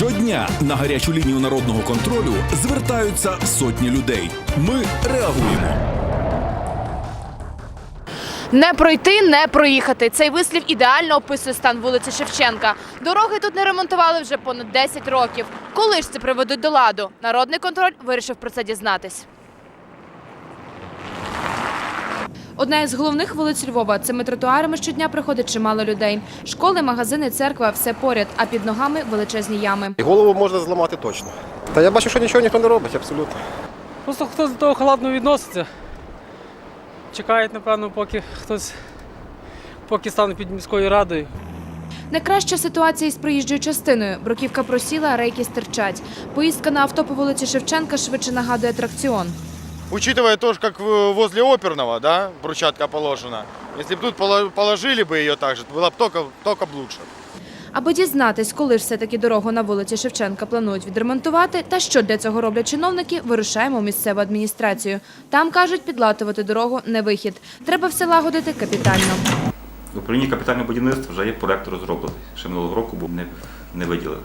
Щодня на гарячу лінію народного контролю звертаються сотні людей. Ми реагуємо. Не пройти, не проїхати. Цей вислів ідеально описує стан вулиці Шевченка. Дороги тут не ремонтували вже понад 10 років. Коли ж це приведуть до ладу? Народний контроль вирішив про це дізнатись. Одна із головних вулиць Львова. Цими тротуарами щодня приходить чимало людей. Школи, магазини, церква все поряд, а під ногами величезні ями. І голову можна зламати точно. Та я бачу, що нічого ніхто не робить, абсолютно. Просто хтось до того халатно відноситься. Чекають, напевно, поки хтось поки стане під міською радою. Найкраща ситуація із проїжджою частиною. Бруківка просіла, а рейки стирчать. Поїздка на авто по вулиці Шевченка швидше нагадує атракціон Учитывая то, что как в- возле оперного, да, брусчатка положена, если бы тут поло- положили бы ее так же, было бы только, только б лучше. Аби дізнатись, коли ж все-таки дорогу на вулиці Шевченка планують відремонтувати та що для цього роблять чиновники, вирушаємо в місцеву адміністрацію. Там кажуть, підлатувати дорогу не вихід. Треба все лагодити капітально. В управлінні капітального будівництва вже є проект розроблений. Ще минулого року був не, не виділили.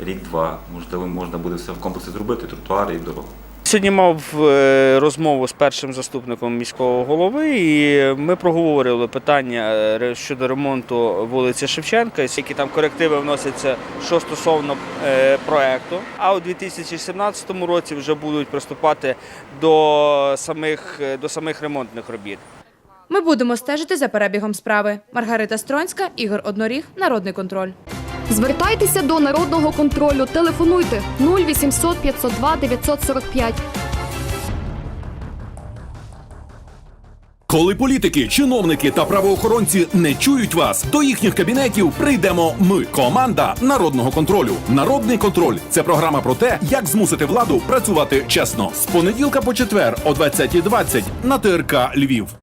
Рік-два, можливо, можна буде все в комплексі зробити, тротуари і дорогу. Сьогодні мав е, розмову з першим заступником міського голови, і ми проговорювали питання е, щодо ремонту вулиці Шевченка, які там корективи вносяться, що стосовно е, проекту. А у 2017 році вже будуть приступати до самих, до самих ремонтних робіт. Ми будемо стежити за перебігом справи. Маргарита Стронська, Ігор Одноріг, Народний контроль. Звертайтеся до народного контролю. Телефонуйте 0800 502 945. Коли політики, чиновники та правоохоронці не чують вас, до їхніх кабінетів прийдемо ми, команда народного контролю. Народний контроль це програма про те, як змусити владу працювати чесно. З понеділка по четвер о 20.20 на ТРК Львів.